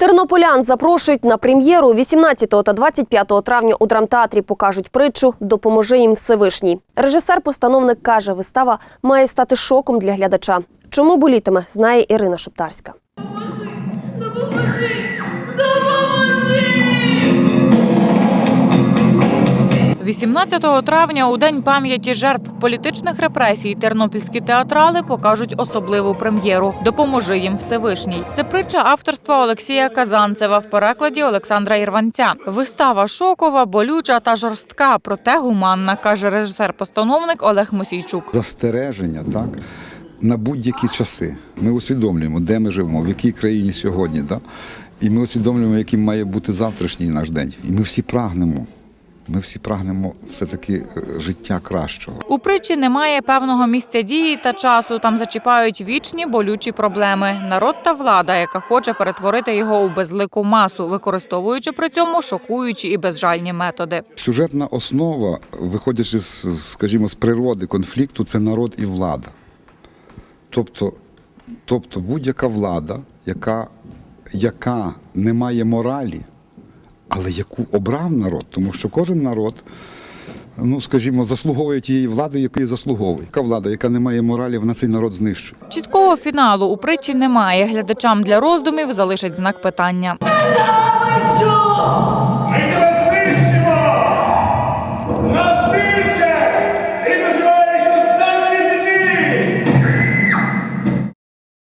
Тернополян запрошують на прем'єру 18 та 25 травня у драмтеатрі покажуть притчу Допоможи їм Всевишній. Режисер-постановник каже, вистава має стати шоком для глядача. Чому болітиме, знає Ірина Шептарська. 18 травня у день пам'яті жертв політичних репресій тернопільські театрали покажуть особливу прем'єру Допоможи їм Всевишній. Це притча авторства Олексія Казанцева в перекладі Олександра Ірванця. Вистава шокова, болюча та жорстка, проте гуманна, каже режисер-постановник Олег Мосійчук. застереження, так? На будь-які часи ми усвідомлюємо, де ми живемо, в якій країні сьогодні, так? і ми усвідомлюємо, яким має бути завтрашній наш день. І ми всі прагнемо. Ми всі прагнемо все-таки е, життя кращого. У притчі немає певного місця дії та часу. Там зачіпають вічні болючі проблеми. Народ та влада, яка хоче перетворити його у безлику масу, використовуючи при цьому шокуючі і безжальні методи. Сюжетна основа, виходячи з, скажімо, з природи конфлікту, це народ і влада. Тобто, тобто будь-яка влада, яка, яка не має моралі, але яку обрав народ, тому що кожен народ, ну скажімо, заслуговує тієї влади, якої заслуговує. Яка влада, яка не має моралі, вона цей народ знищує. Чіткого фіналу у притчі немає. Глядачам для роздумів залишать знак питання.